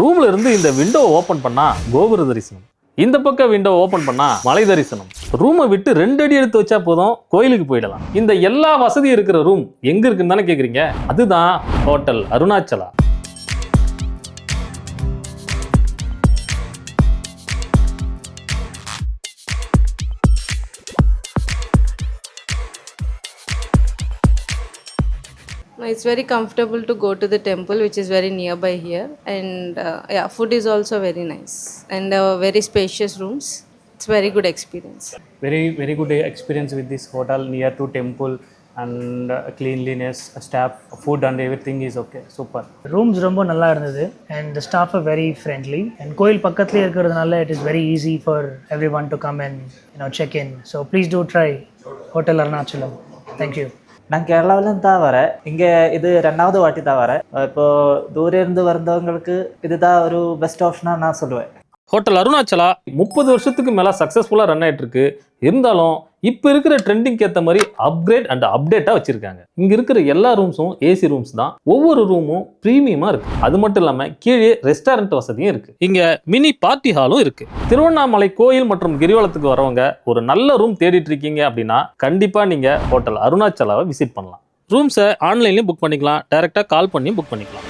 ரூம்ல இருந்து இந்த விண்டோ ஓபன் பண்ணா கோபுர தரிசனம். இந்த பக்கம் விண்டோ ஓபன் பண்ணா மலை தரிசனம். ரூமை விட்டு ரெண்டு அடி எடுத்து வச்சா போதும் கோயிலுக்கு போயிடலாம். இந்த எல்லா வசதியும் இருக்கிற ரூம் எங்க இருக்குன்னு தானே கேக்குறீங்க? அதுதான் hotel Arunachala. It's very comfortable to go to the temple, which is very nearby here, and uh, yeah, food is also very nice and uh, very spacious rooms. It's very good experience. very very good experience with this hotel near to temple and uh, cleanliness staff food and everything is okay super rooms ரொம்ப நல்லா இருந்தது and the staff are very friendly and கோயில் பக்கத்துலேயே இருக்கிறதுனால it is very easy for everyone to come and you know check in so please do try hotel Arunachalam thank you நான் கேரளாவிலும் தான் வரேன். இங்கே இது ரெண்டாவது வாட்டி தான் வரேன். இப்போ தூரம் இருந்து வந்தவங்களுக்கு இதுதான் ஒரு பெஸ்ட் ஆப்ஷனாக நான் சொல்லுவேன். ஹோட்டல் அருணாச்சலா முப்பது வருஷத்துக்கு மேல சக்சஸ்ஃபுல்லா ரன் ஆயிட்டு இருக்கு. இருந்தாலும் இப்போ இருக்கிற ட்ரெண்டிங்க்கு ஏற்ற மாதிரி அப்கிரேட் அண்ட் அப்டேட்டாக வச்சுருக்காங்க. இங்கே இருக்கிற எல்லா ரூம்ஸும் ஏசி ரூம்ஸ் தான். ஒவ்வொரு ரூமும் ப்ரீமியமாக இருக்குது அது மட்டும் இல்லாமல் கீழே ரெஸ்டாரண்ட் வசதியும் இருக்குது இங்கே மினி பார்ட்டி ஹாலும் இருக்குது திருவண்ணாமலை கோயில் மற்றும் கிரிவலத்துக்கு வரவங்க ஒரு நல்ல ரூம் தேடிட்டு இருக்கீங்க அப்படின்னா கண்டிப்பாக நீங்கள் ஹோட்டல் அருணாச்சலாவை விசிட் பண்ணலாம். ரூம்ஸை ஆன்லைன்லேயும் புக் பண்ணிக்கலாம். டேரெக்டாக கால் பண்ணியும் புக் பண்ணிக்கலாம்.